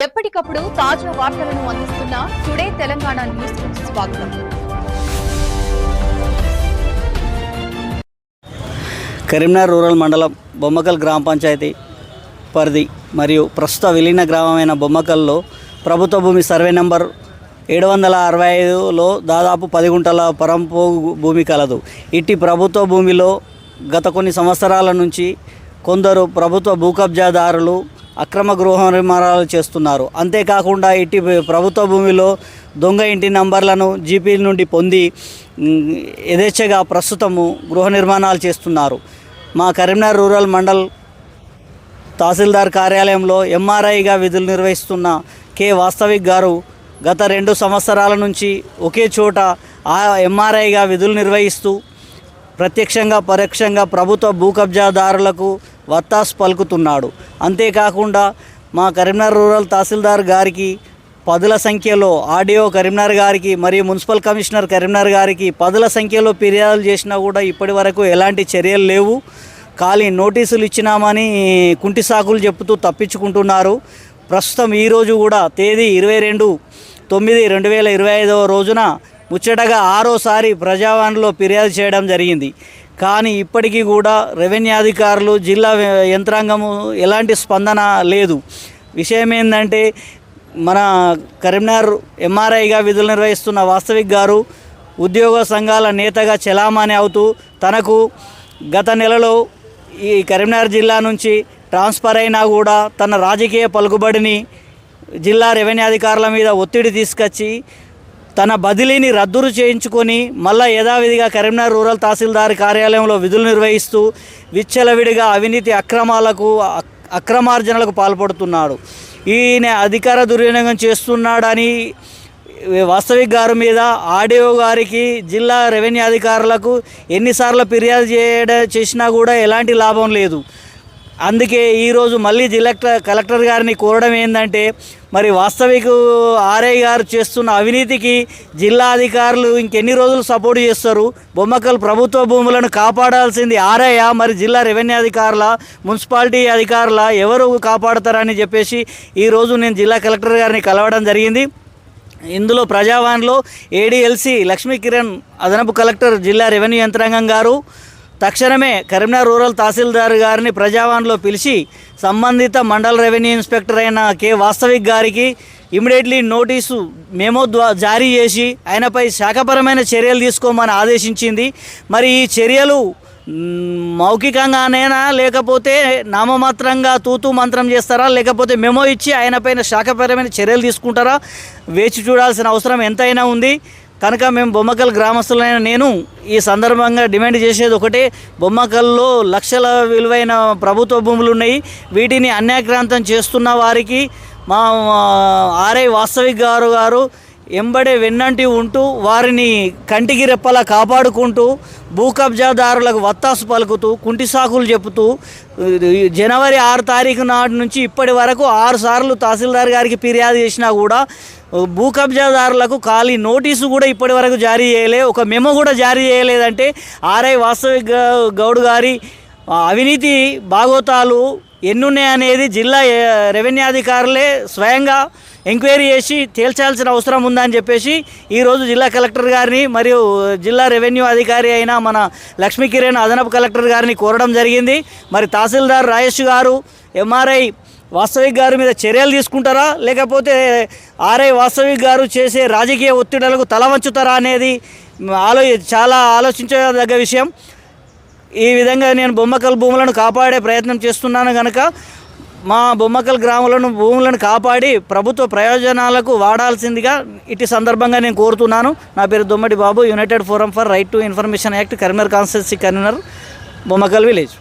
ఎప్పటికప్పుడు తాజా వార్తలను అందిస్తున్న టుడే తెలంగాణ న్యూస్ స్వాగతం. కరీంనగర్ రూరల్ మండలం బొమ్మకల్ గ్రామ పంచాయతీ పరిధి మరియు ప్రస్తుత విలీన గ్రామమైన బొమ్మకల్లో ప్రభుత్వ భూమి సర్వే నంబర్ ఏడు వందల అరవై ఐదులో దాదాపు పది గుంటల పరంపోగు భూమి కలదు. ఇట్టి ప్రభుత్వ భూమిలో గత కొన్ని సంవత్సరాల నుంచి కొందరు ప్రభుత్వ భూకబ్జాదారులు అక్రమ గృహ నిర్మాణాలు చేస్తున్నారు. అంతేకాకుండా ఇటు ప్రభుత్వ భూమిలో దొంగ ఇంటి నంబర్లను జీపీ నుండి పొంది యథేచ్ఛగా ప్రస్తుతము గృహ నిర్మాణాలు చేస్తున్నారు. మా కరీంనగర్ రూరల్ మండల్ తహసీల్దార్ కార్యాలయంలో ఎంఆర్ఐగా విధులు నిర్వహిస్తున్న కె వాస్తవిక్ గారు గత రెండు సంవత్సరాల నుంచి ఒకే చోట ఆ ఎంఆర్ఐగా విధులు నిర్వహిస్తూ ప్రత్యక్షంగా పరోక్షంగా ప్రభుత్వ భూ కబ్జాదారులకు వత్తాసు పలుకుతున్నాడు. అంతేకాకుండా మా కరీంనగర్ రూరల్ తహసీల్దార్ గారికి పదుల సంఖ్యలో ఆడియో కరీంనగర్ గారికి మరియు మున్సిపల్ కమిషనర్ కరీంనగర్ గారికి పదుల సంఖ్యలో ఫిర్యాదులు చేసినా కూడా ఇప్పటి వరకు ఎలాంటి చర్యలు లేవు. ఖాళీ నోటీసులు ఇచ్చినామని కుంటి సాకులు చెప్తూ తప్పించుకుంటున్నారు. ప్రస్తుతం ఈరోజు కూడా తేదీ ఇరవై రెండు తొమ్మిది రెండు వేల ఇరవై ఐదవ రోజున ముచ్చటగా ఆరోసారి ప్రజావాణిలో ఫిర్యాదు చేయడం జరిగింది. కానీ ఇప్పటికీ కూడా రెవెన్యూ అధికారులు జిల్లా యంత్రాంగము ఎలాంటి స్పందన లేదు. విషయం ఏంటంటే మన కరీంనగర్ ఎంఆర్ఐగా విధులు నిర్వహిస్తున్న వాస్తవిక్ గారు ఉద్యోగ సంఘాల నేతగా చెలామణి అవుతూ తనకు గత నెలలో ఈ కరీంనగర్ జిల్లా నుంచి ట్రాన్స్ఫర్ అయినా కూడా తన రాజకీయ పలుకుబడిని జిల్లా రెవెన్యూ అధికారుల మీద ఒత్తిడి తీసుకొచ్చి తన బదిలీని రద్దురు చేయించుకొని మళ్ళా యథావిధిగా కరీంనగర్ రూరల్ తహసీల్దార్ కార్యాలయంలో విధులు నిర్వహిస్తూ విచ్చలవిడిగా అవినీతి అక్రమాలకు అక్- అక్రమార్జనలకు పాల్పడుతున్నాడు. ఈయన అధికార దుర్వినియోగం చేస్తున్నాడని వాస్తవిక్ గారి మీద ఆడియో గారికి జిల్లా రెవెన్యూ అధికారులకు ఎన్నిసార్లు ఫిర్యాదు చేయడ చేసినా కూడా ఎలాంటి లాభం లేదు. అందుకే ఈరోజు మళ్ళీ జిల్లా కలెక్టర్ గారిని కోరడం ఏంటంటే మరి వాస్తవిక ఆర్ఐ గారు చేస్తున్న అవినీతికి జిల్లా అధికారులు ఇంకెన్ని రోజులు సపోర్ట్ చేస్తారు? బొమ్మకల్ ప్రభుత్వ భూములను కాపాడాల్సింది ఆర్ఐయా? మరి జిల్లా రెవెన్యూ అధికారుల మున్సిపాలిటీ అధికారుల ఎవరు కాపాడతారని చెప్పేసి ఈరోజు నేను జిల్లా కలెక్టర్ గారిని కలవడం జరిగింది. ఇందులో ప్రజావాణిలో ఏడీఎల్సీ లక్ష్మీ కిరణ్ అదనపు కలెక్టర్ జిల్లా రెవెన్యూ యంత్రాంగం గారు తక్షణమే కరీంనగర్ రూరల్ తహసీల్దార్ గారిని ప్రజావాణిలో పిలిచి సంబంధిత మండల రెవెన్యూ ఇన్స్పెక్టర్ అయిన కె వాస్తవిక్ గారికి ఇమీడియట్లీ నోటీసు మేమో ద్వా జారీ చేసి ఆయనపై శాఖపరమైన చర్యలు తీసుకోమని ఆదేశించింది. మరి ఈ చర్యలు మౌఖికంగానైనా మౌఖికంగానేనా? లేకపోతే నామమాత్రంగా తూతూ మంత్రం చేస్తారా? లేకపోతే మెమో ఇచ్చి ఆయనపైన శాఖపరమైన చర్యలు తీసుకుంటారా? వేచి చూడాల్సిన అవసరం ఎంతైనా ఉంది. కనుక మేము బొమ్మకల్ గ్రామస్తులైన నేను ఈ సందర్భంగా డిమాండ్ చేసేది ఒకటే బొమ్మకల్లో లక్షల విలువైన ప్రభుత్వ భూములు ఉన్నాయి. వీటిని అన్యాక్రాంతం చేస్తున్న వారికి మా ఆర్ఐ వాస్తవిక్ గారు గారు ఎంబడే వెన్నంటి ఉంటూ వారిని కంటికి రెప్పలా కాపాడుకుంటూ భూ కబ్జాదారులకు వత్తాసు పలుకుతూ కుంటి సాకులు చెబుతూ జనవరి ఆరు తారీఖు నాటి నుంచి ఇప్పటి వరకు ఆరు సార్లు తహసీల్దార్ గారికి ఫిర్యాదు చేసినా కూడా భూ కబ్జాదారులకు ఖాళీ నోటీసు కూడా ఇప్పటి వరకు జారీ చేయలే. ఒక మెమో కూడా జారీ చేయలేదంటే ఆర్ఐ వాస్తవిక్ గౌడ్ గారి అవినీతి బాగోతాలు ఎన్నున్నాయనేది జిల్లా రెవెన్యూ అధికారులే స్వయంగా ఎంక్వైరీ చేసి తేల్చాల్సిన అవసరం ఉందని చెప్పేసి ఈరోజు జిల్లా కలెక్టర్ గారిని మరియు జిల్లా రెవెన్యూ అధికారి అయిన మన లక్ష్మీకిరణ్ అదనపు కలెక్టర్ గారిని కోరడం జరిగింది. మరి తహసీల్దార్ రాజేష్ గారు ఎంఆర్ఐ వాస్తవిక్ గారి మీద చర్యలు తీసుకుంటారా? లేకపోతే ఆర్ఐ వాస్తవిక్ గారు చేసే రాజకీయ ఒత్తిడులకు తల వంచుతారా అనేది ఆలో చాలా ఆలోచించదగ్గ విషయం. ఈ విధంగా నేను బొమ్మకల్ భూములను కాపాడే ప్రయత్నం చేస్తున్నాను కనుక మా బొమ్మకల్ గ్రామాలను భూములను కాపాడి ప్రభుత్వ ప్రయోజనాలకు వాడాల్సిందిగా ఇటు సందర్భంగా నేను కోరుతున్నాను. నా పేరు Dommati Babu United Forum for Right to Information Act Karimnagar constituency convener Bommakal village.